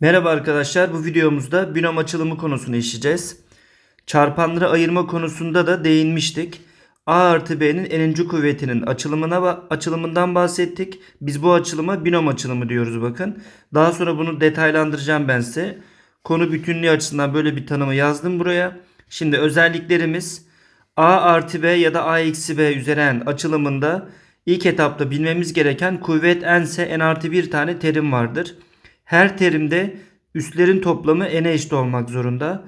Merhaba arkadaşlar. Bu videomuzda binom açılımı konusunu işleyeceğiz. Çarpanları ayırma konusunda da değinmiştik. A artı B'nin n'inci kuvvetinin açılımına açılımından bahsettik. Biz bu açılıma binom açılımı diyoruz bakın. Daha sonra bunu detaylandıracağım ben size. Konu bütünlüğü açısından böyle bir tanımı yazdım buraya. Şimdi özelliklerimiz A artı B ya da A eksi B üzeri n açılımında ilk etapta bilmemiz gereken kuvvet n n artı bir tane terim vardır. Her terimde üslerin toplamı n'e eşit olmak zorunda.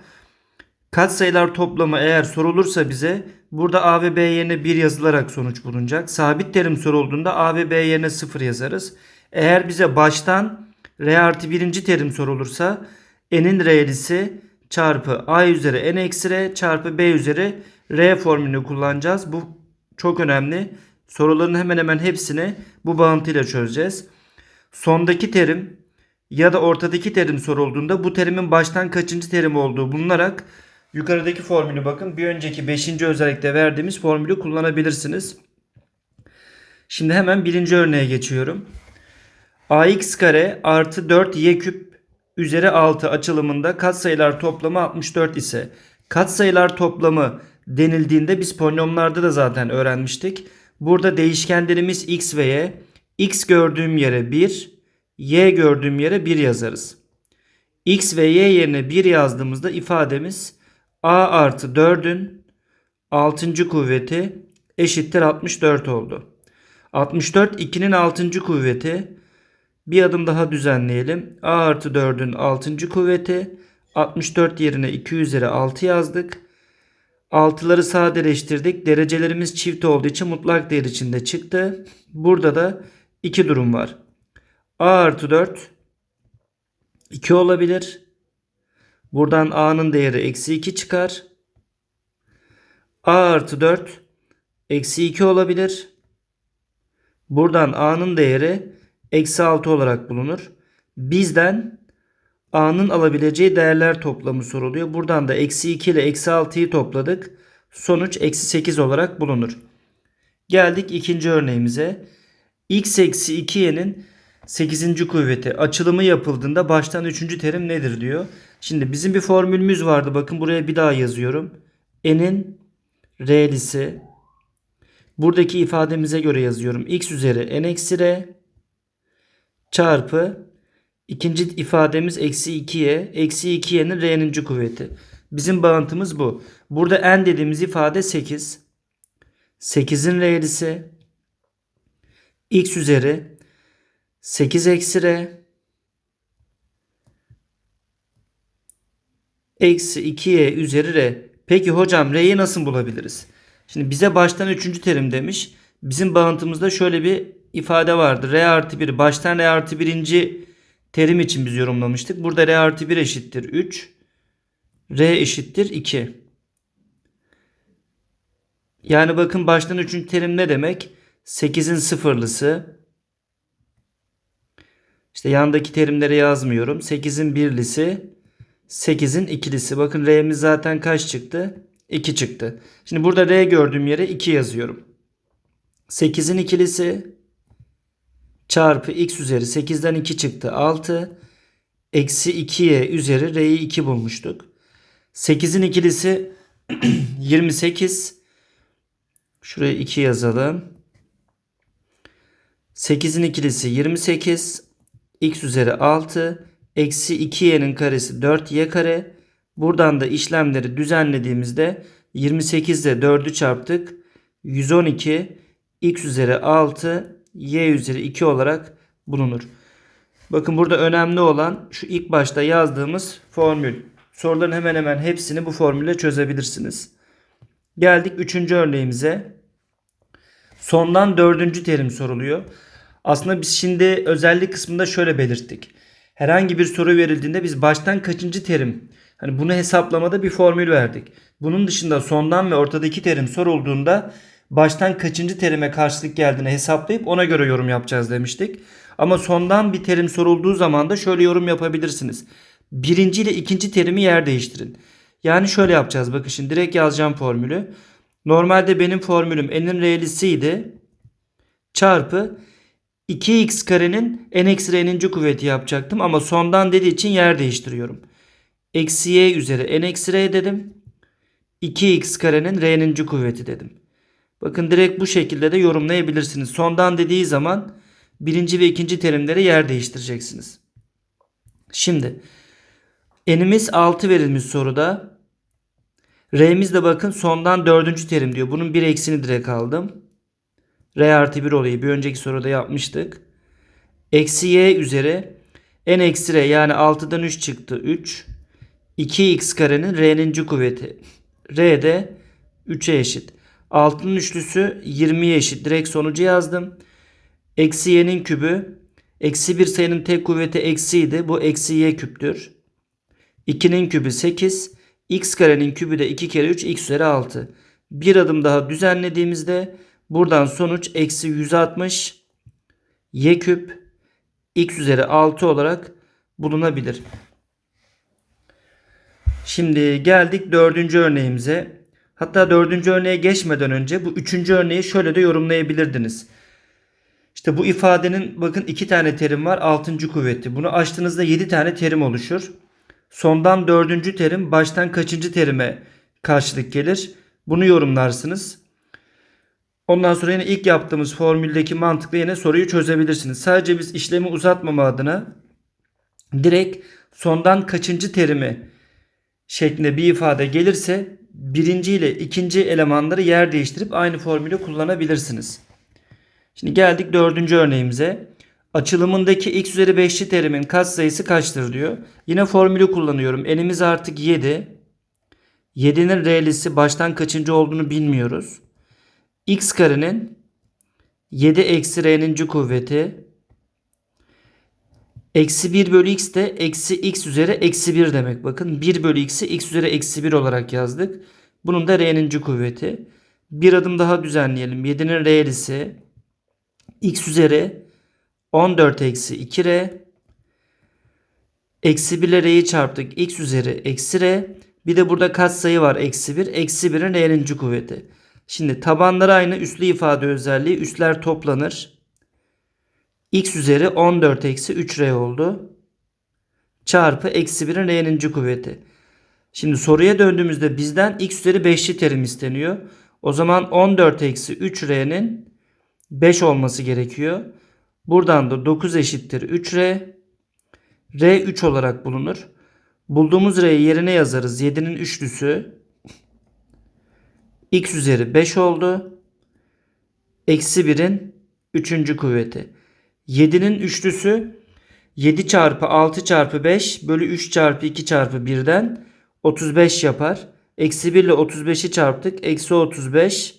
Katsayılar toplamı eğer sorulursa bize burada a ve b yerine 1 yazılarak sonuç bulunacak. Sabit terim sorulduğunda a ve b yerine 0 yazarız. Eğer bize baştan r artı birinci terim sorulursa n'in r'lisi çarpı a üzeri n eksi r çarpı b üzeri r formülünü kullanacağız. Bu çok önemli. Soruların hemen hemen hepsini bu bağıntıyla çözeceğiz. Sondaki terim ya da ortadaki terim sorulduğunda bu terimin baştan kaçıncı terim olduğu bulunarak yukarıdaki formülü bakın bir önceki 5. özellikle verdiğimiz formülü kullanabilirsiniz. Şimdi hemen birinci örneğe geçiyorum. ax kare artı 4y küp üzeri 6 açılımında katsayılar toplamı 64 ise katsayılar toplamı denildiğinde biz polinomlarda da zaten öğrenmiştik. Burada değişkenlerimiz x ve y. x gördüğüm yere 1, y gördüğüm yere 1 yazarız. x ve y yerine 1 yazdığımızda ifademiz a artı 4'ün 6. kuvveti eşittir 64 oldu. 64 2'nin 6. kuvveti. Bir adım daha düzenleyelim. a artı 4'ün 6. kuvveti. 64 yerine 2 üzeri 6 yazdık. 6'ları sadeleştirdik. Derecelerimiz çift olduğu için mutlak değer içinde çıktı. Burada da iki durum var. A artı 4 2 olabilir. Buradan A'nın değeri eksi 2 çıkar. A artı 4 eksi 2 olabilir. Buradan A'nın değeri eksi 6 olarak bulunur. Bizden A'nın alabileceği değerler toplamı soruluyor. Buradan da eksi 2 ile eksi 6'yı topladık. Sonuç eksi 8 olarak bulunur. Geldik ikinci örneğimize. x eksi 2y'nin 8. kuvveti açılımı yapıldığında baştan 3. terim nedir diyor. Şimdi bizim bir formülümüz vardı. Bakın buraya bir daha yazıyorum. n'in r'lisi buradaki ifademize göre yazıyorum. x üzeri n eksi r çarpı ikinci ifademiz eksi 2y. Eksi 2y'nin r'ninci kuvveti. Bizim bağıntımız bu. Burada n dediğimiz ifade 8. 8'in r'lisi x üzeri 8 eksi r eksi 2y üzeri r. Peki hocam r'yi nasıl bulabiliriz? Şimdi bize baştan 3. terim demiş. Bizim bağıntımızda şöyle bir ifade vardı. r artı 1 baştan r artı 1. terim için biz yorumlamıştık. Burada r artı 1 eşittir 3. r eşittir 2. Yani bakın baştan 3. terim ne demek? 8'in sıfırlısı. İşte yandaki terimleri yazmıyorum. 8'in birlisi, 8'in ikilisi. Bakın R'miz zaten kaç çıktı? 2 çıktı. Şimdi burada R gördüğüm yere 2 yazıyorum. 8'in ikilisi çarpı x üzeri 8'den 2 çıktı 6. Eksi 2y üzeri R'yi 2 bulmuştuk. 8'in ikilisi 28. Şuraya 2 yazalım. 8'in ikilisi 28 x üzeri 6 eksi 2y'nin karesi 4y kare. Buradan da işlemleri düzenlediğimizde 28 ile 4'ü çarptık. 112 x üzeri 6 y üzeri 2 olarak bulunur. Bakın burada önemli olan şu ilk başta yazdığımız formül. Soruların hemen hemen hepsini bu formülle çözebilirsiniz. Geldik 3. örneğimize. Sondan 4. terim soruluyor. Aslında biz şimdi özellik kısmında şöyle belirttik. Herhangi bir soru verildiğinde biz baştan kaçıncı terim hani bunu hesaplamada bir formül verdik. Bunun dışında sondan ve ortadaki terim sorulduğunda baştan kaçıncı terime karşılık geldiğini hesaplayıp ona göre yorum yapacağız demiştik. Ama sondan bir terim sorulduğu zaman da şöyle yorum yapabilirsiniz. Birinci ile ikinci terimi yer değiştirin. Yani şöyle yapacağız. Bakın şimdi direkt yazacağım formülü. Normalde benim formülüm n'in r'lisiydi. Çarpı 2x karenin n eksi r'ninci kuvveti yapacaktım ama sondan dediği için yer değiştiriyorum. Eksi y üzeri n eksi r dedim. 2x karenin r'ninci kuvveti dedim. Bakın direkt bu şekilde de yorumlayabilirsiniz. Sondan dediği zaman birinci ve ikinci terimleri yer değiştireceksiniz. Şimdi n'imiz 6 verilmiş soruda. R'miz de bakın sondan dördüncü terim diyor. Bunun bir eksini direkt aldım. R artı 1 olayı bir önceki soruda yapmıştık. Eksi y üzeri n eksi r yani 6'dan 3 çıktı 3. 2x karenin r'ninci kuvveti. R de 3'e eşit. 6'nın üçlüsü 20'ye eşit. Direkt sonucu yazdım. Eksi y'nin kübü. Eksi bir sayının tek kuvveti eksiydi. Bu eksi y küptür. 2'nin kübü 8. x karenin kübü de 2 kere 3 x üzeri 6. Bir adım daha düzenlediğimizde buradan sonuç eksi 160 y küp x üzeri 6 olarak bulunabilir. Şimdi geldik dördüncü örneğimize. Hatta dördüncü örneğe geçmeden önce bu üçüncü örneği şöyle de yorumlayabilirdiniz. İşte bu ifadenin bakın iki tane terim var. Altıncı kuvveti. Bunu açtığınızda yedi tane terim oluşur. Sondan dördüncü terim baştan kaçıncı terime karşılık gelir. Bunu yorumlarsınız. Ondan sonra yine ilk yaptığımız formüldeki mantıkla yine soruyu çözebilirsiniz. Sadece biz işlemi uzatmama adına direkt sondan kaçıncı terimi şeklinde bir ifade gelirse birinci ile ikinci elemanları yer değiştirip aynı formülü kullanabilirsiniz. Şimdi geldik dördüncü örneğimize. Açılımındaki x üzeri 5'li terimin katsayısı kaçtır diyor. Yine formülü kullanıyorum. N'imiz artık 7. 7'nin re'lisi baştan kaçıncı olduğunu bilmiyoruz. X karenin 7 eksi r'ninci kuvveti. Eksi 1 bölü x de eksi x üzeri eksi 1 demek. Bakın 1 bölü x'i x üzeri eksi 1 olarak yazdık. Bunun da r'ninci kuvveti. Bir adım daha düzenleyelim. 7'nin r'lisi x üzeri 14 eksi 2r eksi 1 ile r'yi çarptık. x üzeri eksi r. Bir de burada katsayı var eksi 1. Eksi 1'in r'ninci kuvveti. Şimdi tabanları aynı üslü ifade özelliği. Üsler toplanır. x üzeri 14 eksi 3r oldu. Çarpı eksi 1'in r'ninci kuvveti. Şimdi soruya döndüğümüzde bizden x üzeri 5'li terim isteniyor. O zaman 14 eksi 3r'nin 5 olması gerekiyor. Buradan da 9 eşittir 3R. R 3 olarak bulunur. Bulduğumuz R'yi yerine yazarız. 7'nin üçlüsü. X üzeri 5 oldu. Eksi 1'in 3. kuvveti. 7'nin üçlüsü 7 çarpı 6 çarpı 5 bölü 3 çarpı 2 çarpı 1'den 35 yapar. Eksi 1 ile 35'i çarptık. Eksi 35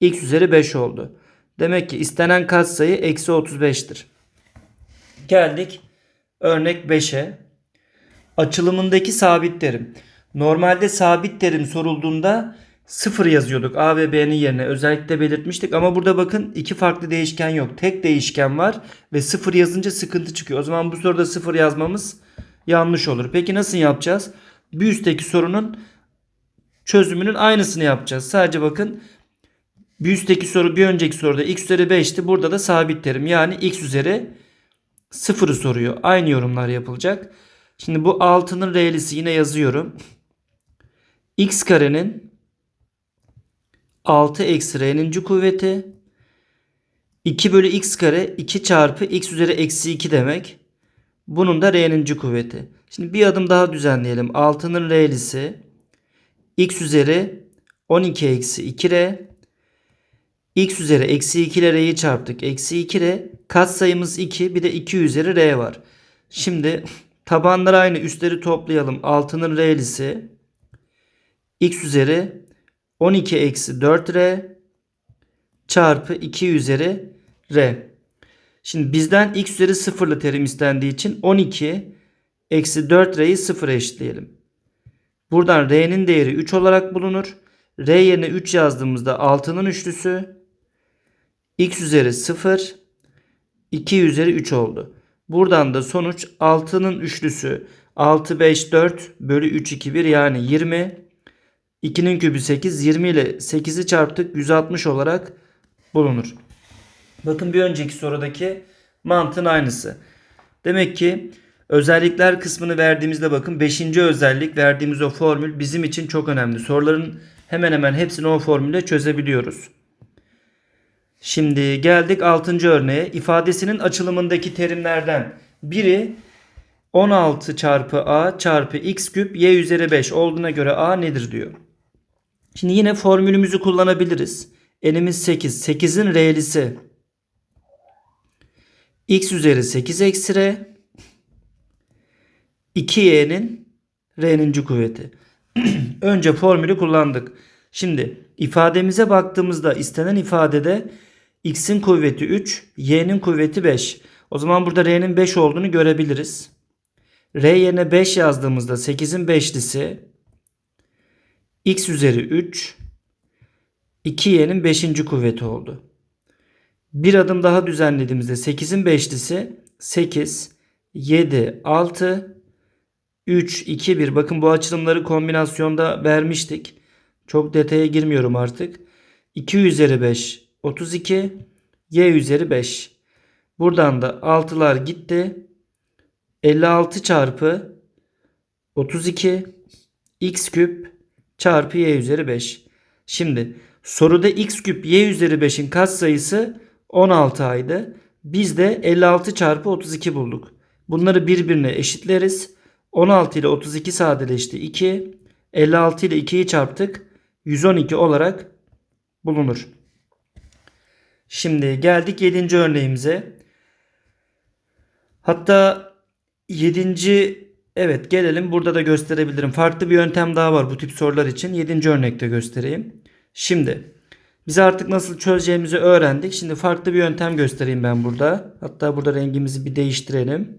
x üzeri 5 oldu. Demek ki istenen katsayı eksi 35'tir. Geldik örnek 5'e. Açılımındaki sabit terim. Normalde sabit terim sorulduğunda 0 yazıyorduk A ve B'nin yerine. Özellikle belirtmiştik ama burada bakın iki farklı değişken yok. Tek değişken var ve 0 yazınca sıkıntı çıkıyor. O zaman bu soruda 0 yazmamız yanlış olur. Peki nasıl yapacağız? Bir üstteki sorunun çözümünün aynısını yapacağız. Sadece bakın bir üstteki soru bir önceki soruda x üzeri 5'ti. Burada da sabit terim. Yani x üzeri 0'ı soruyor. Aynı yorumlar yapılacak. Şimdi bu 6'nın re'lisi yine yazıyorum. x karenin 6 eksi r'ninci kuvveti 2 bölü x kare 2 çarpı x üzeri eksi 2 demek. Bunun da r'ninci kuvveti. Şimdi bir adım daha düzenleyelim. 6'nın re'lisi x üzeri 12 eksi 2r x üzeri eksi 2 ile r'yi çarptık. Eksi 2 r katsayımız 2 bir de 2 üzeri r var. Şimdi tabanlar aynı üstleri toplayalım. 6'nın r'lisi x üzeri 12 eksi 4r çarpı 2 üzeri r. Şimdi bizden x üzeri sıfırlı terim istendiği için 12 eksi 4r'yi sıfıra eşitleyelim. Buradan r'nin değeri 3 olarak bulunur. R yerine 3 yazdığımızda 6'nın üçlüsü x üzeri 0 2 üzeri 3 oldu. Buradan da sonuç 6'nın üçlüsü 6 5 4 bölü 3 2 1 yani 20. 2'nin kübü 8 20 ile 8'i çarptık 160 olarak bulunur. Bakın bir önceki sorudaki Mantığın aynısı. Demek ki özellikler kısmını verdiğimizde bakın 5. özellik verdiğimiz o formül bizim için çok önemli. Soruların hemen hemen hepsini o formülle çözebiliyoruz. Şimdi geldik 6. örneğe. İfadesinin açılımındaki terimlerden biri 16 çarpı a çarpı x küp y üzeri 5 olduğuna göre a nedir diyor. Şimdi yine formülümüzü kullanabiliriz. N'imiz 8. 8'in r'lisi x üzeri 8 eksi r 2y'nin r'ninci kuvveti. Önce formülü kullandık. Şimdi ifademize baktığımızda istenen ifadede x'in kuvveti 3, y'nin kuvveti 5. O zaman burada r'nin 5 olduğunu görebiliriz. r yerine 5 yazdığımızda 8'in 5'lisi x üzeri 3 2y'nin 5. kuvveti oldu. Bir adım daha düzenlediğimizde 8'in 5'lisi 8, 7, 6, 3, 2, 1. Bakın bu açılımları kombinasyonda vermiştik. Çok detaya girmiyorum artık. 2 üzeri 5, 32, y üzeri 5. Buradan da 6'lar gitti. 56 çarpı 32 x küp çarpı y üzeri 5. Şimdi soruda x küp y üzeri 5'in katsayısı 16 aydı. Biz de 56 çarpı 32 bulduk. Bunları birbirine eşitleriz. 16 ile 32 sadeleşti 2. 56 ile 2'yi çarptık. 112 olarak bulunur. Şimdi geldik 7. örneğimize. Hatta 7. evet gelelim burada da gösterebilirim. Farklı bir yöntem daha var bu tip sorular için. 7. örnekte göstereyim. Şimdi biz artık nasıl çözeceğimizi öğrendik. Şimdi farklı bir yöntem göstereyim ben burada. Hatta burada rengimizi bir değiştirelim.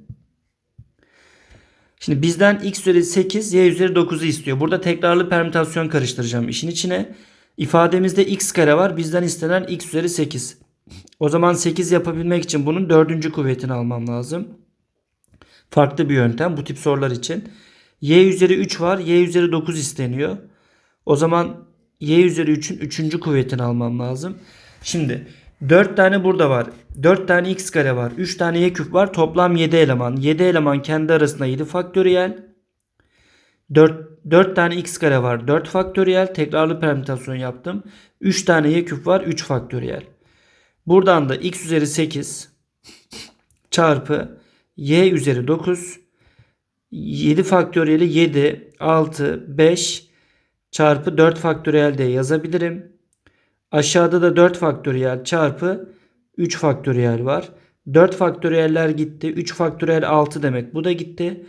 Şimdi bizden x üzeri 8, y üzeri 9'u istiyor. Burada tekrarlı permütasyon karıştıracağım işin içine. İfademizde x kare var. Bizden istenen x üzeri 8. O zaman 8 yapabilmek için bunun dördüncü kuvvetini almam lazım. Farklı bir yöntem bu tip sorular için. y üzeri 3 var. y üzeri 9 isteniyor. O zaman y üzeri 3'ün 3. kuvvetini almam lazım. Şimdi 4 tane burada var. 4 tane x kare var. 3 tane y küp var. Toplam 7 eleman. 7 eleman kendi arasında 7 faktöriyel. 4, 4 tane x kare var. 4 faktöriyel. Tekrarlı permütasyon yaptım. 3 tane y küp var. 3 faktöriyel. Buradan da x üzeri 8 çarpı y üzeri 9 7 faktöriyeli 7, 6, 5 çarpı 4 faktöriyel diye yazabilirim. Aşağıda da 4 faktöriyel çarpı 3 faktöriyel var. 4 faktöriyeller gitti. 3 faktöriyel 6 demek. Bu da gitti.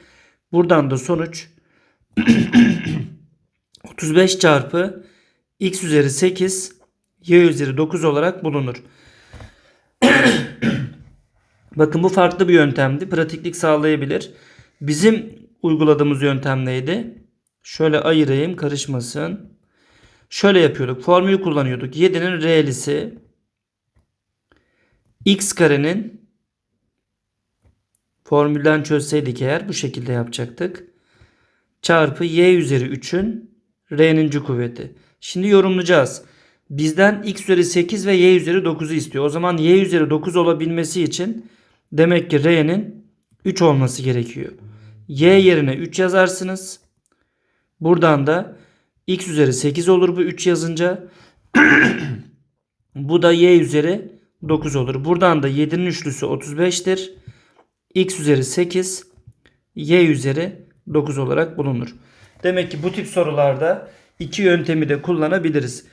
Buradan da sonuç 35 çarpı x üzeri 8 y üzeri 9 olarak bulunur. Bakın bu farklı bir yöntemdi. Pratiklik sağlayabilir. Bizim uyguladığımız yöntem neydi? Şöyle ayırayım karışmasın. Şöyle yapıyorduk. Formülü kullanıyorduk. 7'nin re'lisi x karenin formülden çözseydik eğer bu şekilde yapacaktık. Çarpı y üzeri 3'ün r'ninci kuvveti. Şimdi yorumlayacağız. Bizden x üzeri 8 ve y üzeri 9'u istiyor. O zaman y üzeri 9 olabilmesi için demek ki r'nin 3 olması gerekiyor. y yerine 3 yazarsınız. Buradan da x üzeri 8 olur bu 3 yazınca. bu da y üzeri 9 olur. Buradan da 7'nin üçlüsü 35'tir. x üzeri 8 y üzeri 9 olarak bulunur. Demek ki bu tip sorularda iki yöntemi de kullanabiliriz.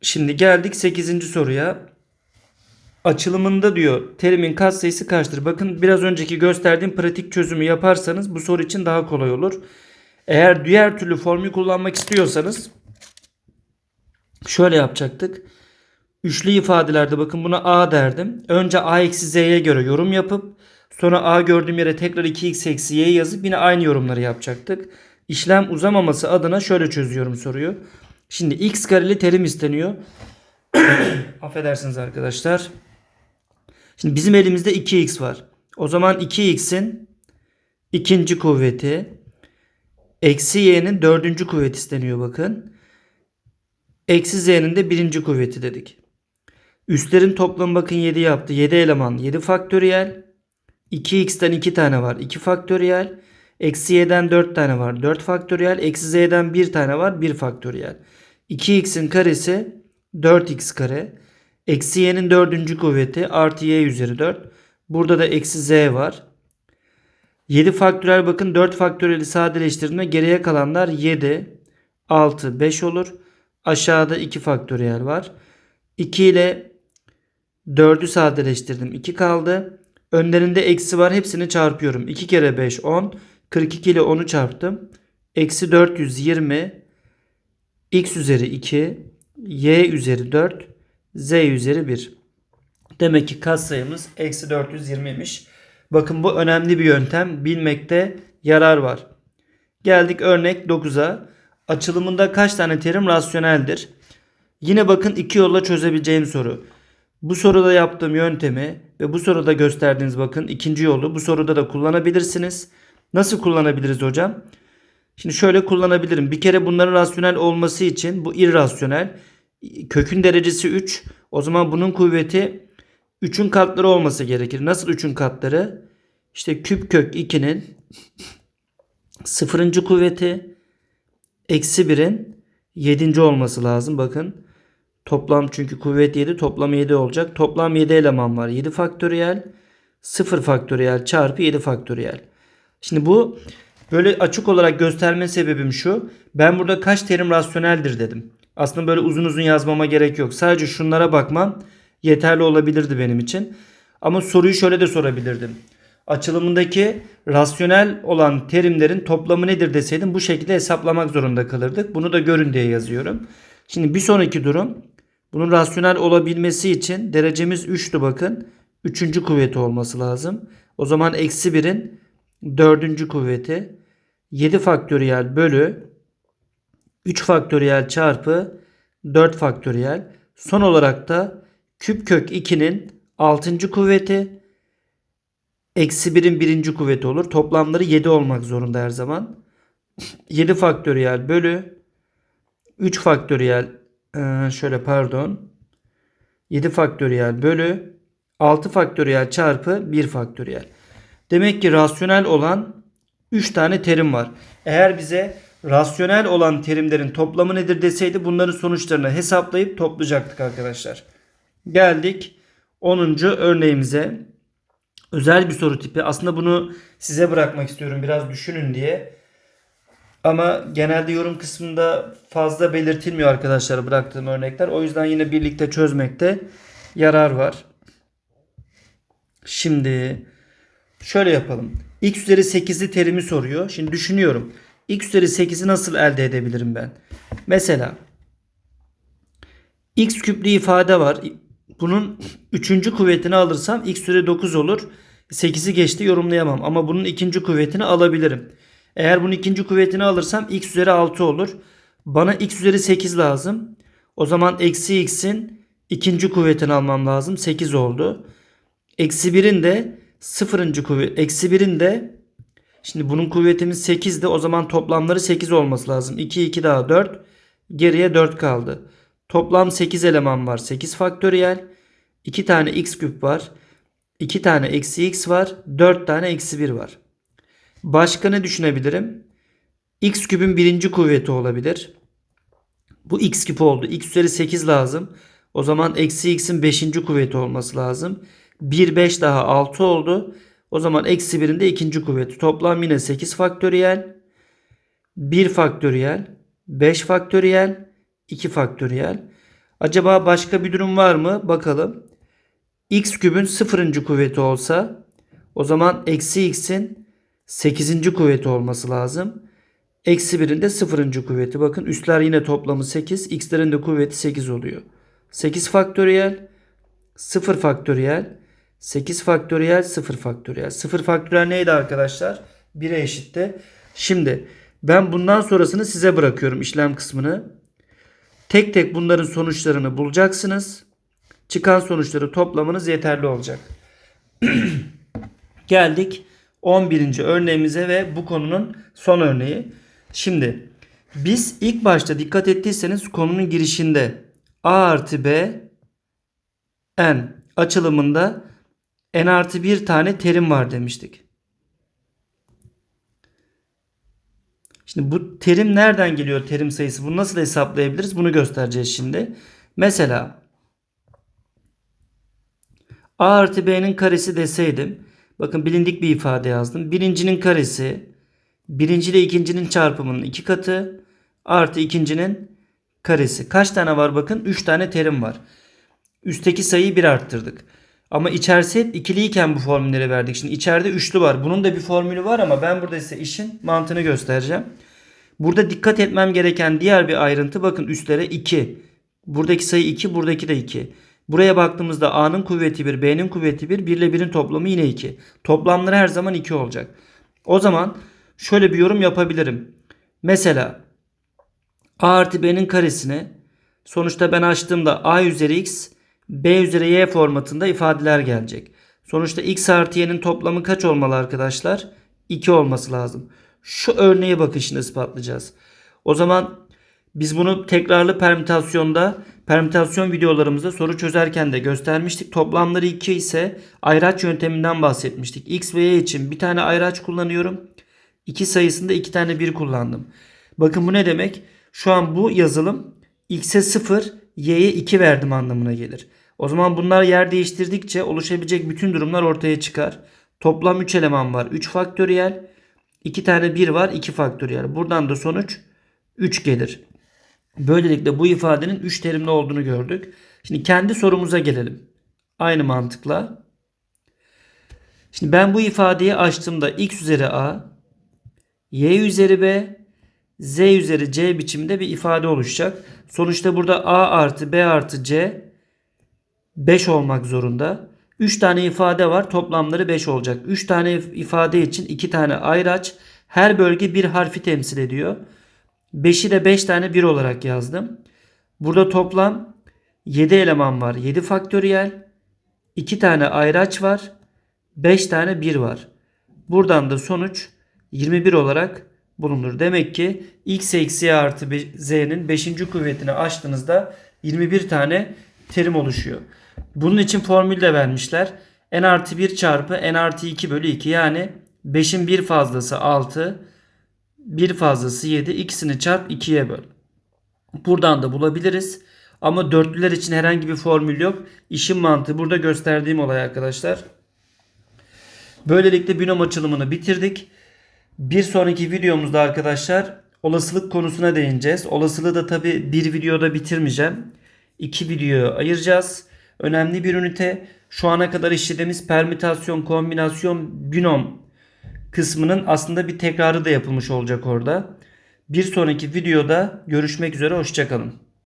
Şimdi geldik 8. soruya. Açılımında diyor terimin katsayısı kaçtır? Bakın biraz önceki gösterdiğim pratik çözümü yaparsanız bu soru için daha kolay olur. Eğer diğer türlü formülü kullanmak istiyorsanız şöyle yapacaktık. Üçlü ifadelerde bakın buna a derdim. Önce a eksi z'ye göre yorum yapıp sonra a gördüğüm yere tekrar 2x eksi y yazıp yine aynı yorumları yapacaktık. İşlem uzamaması adına şöyle çözüyorum soruyu. Şimdi x kareli terim isteniyor. Affedersiniz arkadaşlar. Şimdi bizim elimizde 2x var. O zaman 2x'in ikinci kuvveti eksi y'nin dördüncü kuvveti isteniyor bakın. Eksi z'nin de birinci kuvveti dedik. Üstlerin toplamı bakın 7 yaptı. 7 eleman 7 faktöriyel. 2x'ten 2 tane var. 2 faktöriyel. Eksi y'den 4 tane var. 4 faktöriyel. Eksi z'den 1 tane var. 1 faktöriyel. 2x'in karesi 4x kare. Eksi y'nin dördüncü kuvveti artı y üzeri 4. Burada da eksi z var. 7 faktöriyel bakın 4 faktöriyeli sadeleştirdiğimde geriye kalanlar 7, 6, 5 olur. Aşağıda 2 faktöriyel var. 2 ile 4'ü sadeleştirdim. 2 kaldı. Önlerinde eksi var. Hepsini çarpıyorum. 2 kere 5 10. 42 ile 10'u çarptım. Eksi 420. X üzeri 2. Y üzeri 4. Z üzeri 1. Demek ki katsayımız eksi 420'ymiş. Bakın bu önemli bir yöntem. Bilmekte yarar var. Geldik örnek 9'a. Açılımında kaç tane terim rasyoneldir? Yine bakın iki yolla çözebileceğim soru. Bu soruda yaptığım yöntemi ve bu soruda gösterdiğiniz bakın ikinci yolu bu soruda da kullanabilirsiniz. Nasıl kullanabiliriz hocam? Şimdi şöyle kullanabilirim. Bir kere bunların rasyonel olması için bu irrasyonel. Kökün derecesi 3. O zaman bunun kuvveti 3'ün katları olması gerekir. Nasıl 3'ün katları? İşte küp kök 2'nin sıfırıncı kuvveti eksi 1'in 7. olması lazım. Bakın toplam çünkü kuvvet 7 toplam 7 olacak. Toplam 7 eleman var. 7 faktöriyel 0 faktöriyel çarpı 7 faktöriyel. Şimdi bu böyle açık olarak gösterme sebebim şu. Ben burada kaç terim rasyoneldir dedim. Aslında böyle uzun uzun yazmama gerek yok. Sadece şunlara bakmam yeterli olabilirdi benim için. Ama soruyu şöyle de sorabilirdim. Açılımındaki rasyonel olan terimlerin toplamı nedir deseydim bu şekilde hesaplamak zorunda kalırdık. Bunu da görün diye yazıyorum. Şimdi bir sonraki durum bunun rasyonel olabilmesi için derecemiz 3'tü bakın. Üçüncü kuvveti olması lazım. O zaman eksi 1'in dördüncü kuvveti 7 faktöriyel bölü 3 faktöriyel çarpı 4 faktöriyel. Son olarak da küp kök 2'nin 6. kuvveti eksi 1'in 1. kuvveti olur. Toplamları 7 olmak zorunda her zaman. 7 faktöriyel bölü 3 faktöriyel ee, şöyle pardon 7 faktöriyel bölü 6 faktöriyel çarpı 1 faktöriyel. Demek ki rasyonel olan 3 tane terim var. Eğer bize rasyonel olan terimlerin toplamı nedir deseydi bunların sonuçlarını hesaplayıp toplayacaktık arkadaşlar. Geldik 10. örneğimize. Özel bir soru tipi. Aslında bunu size bırakmak istiyorum biraz düşünün diye. Ama genelde yorum kısmında fazla belirtilmiyor arkadaşlar bıraktığım örnekler. O yüzden yine birlikte çözmekte yarar var. Şimdi şöyle yapalım. X üzeri 8'li terimi soruyor. Şimdi düşünüyorum. X üzeri 8'i nasıl elde edebilirim ben? Mesela X küplü ifade var. Bunun 3. kuvvetini alırsam X üzeri 9 olur. 8'i geçti yorumlayamam. Ama bunun ikinci kuvvetini alabilirim. Eğer bunun ikinci kuvvetini alırsam x üzeri 6 olur. Bana x üzeri 8 lazım. O zaman eksi x'in ikinci kuvvetini almam lazım. 8 oldu. Eksi 1'in de sıfırıncı kuvvet. Eksi 1'in de şimdi bunun kuvvetimiz 8'di. O zaman toplamları 8 olması lazım. 2 2 daha 4. Geriye 4 kaldı. Toplam 8 eleman var. 8 faktöriyel. 2 tane x küp var. 2 tane eksi x var. 4 tane eksi 1 var. Başka ne düşünebilirim? X küpün birinci kuvveti olabilir. Bu x küp oldu. X üzeri 8 lazım. O zaman eksi x'in 5. kuvveti olması lazım. 1 5 daha 6 oldu. O zaman eksi 1'in de ikinci kuvveti. Toplam yine 8 faktöriyel. 1 faktöriyel. 5 faktöriyel. 2 faktöriyel. Acaba başka bir durum var mı? Bakalım. x küpün 0. kuvveti olsa o zaman eksi x'in 8. kuvveti olması lazım. Eksi 1'in de 0. kuvveti. Bakın üstler yine toplamı 8. X'lerin de kuvveti 8 oluyor. 8 faktöriyel 0 faktöriyel 8 faktöriyel 0 faktöriyel. 0 faktöriyel neydi arkadaşlar? 1'e eşitti. Şimdi ben bundan sonrasını size bırakıyorum işlem kısmını. Tek tek bunların sonuçlarını bulacaksınız. Çıkan sonuçları toplamanız yeterli olacak. Geldik 11. örneğimize ve bu konunun son örneği. Şimdi biz ilk başta dikkat ettiyseniz konunun girişinde A artı B n açılımında n artı bir tane terim var demiştik. Şimdi bu terim nereden geliyor terim sayısı? Bunu nasıl hesaplayabiliriz? Bunu göstereceğiz şimdi. Mesela a artı b'nin karesi deseydim. Bakın bilindik bir ifade yazdım. Birincinin karesi birinci ile ikincinin çarpımının iki katı artı ikincinin karesi. Kaç tane var bakın? 3 tane terim var. Üstteki sayıyı bir arttırdık. Ama içerisi hep ikiliyken bu formülleri verdik. Şimdi içeride üçlü var. Bunun da bir formülü var ama ben burada size işin mantığını göstereceğim. Burada dikkat etmem gereken diğer bir ayrıntı bakın üstlere 2. Buradaki sayı 2, buradaki de 2. Buraya baktığımızda A'nın kuvveti 1, B'nin kuvveti 1, 1 ile 1'in toplamı yine 2. Toplamları her zaman 2 olacak. O zaman şöyle bir yorum yapabilirim. Mesela A artı B'nin karesini sonuçta ben açtığımda A üzeri X, B üzeri Y formatında ifadeler gelecek. Sonuçta X artı Y'nin toplamı kaç olmalı arkadaşlar? 2 olması lazım. Şu örneğe bakın şimdi ispatlayacağız. O zaman biz bunu tekrarlı permütasyonda, permütasyon videolarımızda soru çözerken de göstermiştik. Toplamları 2 ise ayraç yönteminden bahsetmiştik. X ve Y için bir tane ayraç kullanıyorum. 2 sayısında 2 tane 1 kullandım. Bakın bu ne demek? Şu an bu yazılım X'e 0, Y'ye 2 verdim anlamına gelir. O zaman bunlar yer değiştirdikçe oluşabilecek bütün durumlar ortaya çıkar. Toplam 3 eleman var. 3 faktöriyel. 2 tane 1 var. 2 faktöriyel. Buradan da sonuç 3 gelir. Böylelikle bu ifadenin 3 terimli olduğunu gördük. Şimdi kendi sorumuza gelelim. Aynı mantıkla. Şimdi ben bu ifadeyi açtığımda x üzeri a, y üzeri b, z üzeri c biçimde bir ifade oluşacak. Sonuçta burada a artı b artı c 5 olmak zorunda. 3 tane ifade var. Toplamları 5 olacak. 3 tane ifade için 2 tane ayraç. Her bölge bir harfi temsil ediyor. 5'i de 5 tane 1 olarak yazdım. Burada toplam 7 eleman var. 7 faktöriyel. 2 tane ayraç var. 5 tane 1 var. Buradan da sonuç 21 olarak bulunur. Demek ki x eksi y artı z'nin 5. kuvvetini açtığınızda 21 tane terim oluşuyor. Bunun için formül de vermişler. n artı 1 çarpı n artı 2 bölü 2 yani 5'in bir fazlası 6 bir fazlası 7 ikisini çarp 2'ye böl. Buradan da bulabiliriz. Ama dörtlüler için herhangi bir formül yok. İşin mantığı burada gösterdiğim olay arkadaşlar. Böylelikle binom açılımını bitirdik. Bir sonraki videomuzda arkadaşlar olasılık konusuna değineceğiz. Olasılığı da tabi bir videoda bitirmeyeceğim. İki videoya ayıracağız. Önemli bir ünite. Şu ana kadar işlediğimiz permütasyon, kombinasyon, binom kısmının aslında bir tekrarı da yapılmış olacak orada. Bir sonraki videoda görüşmek üzere. Hoşçakalın.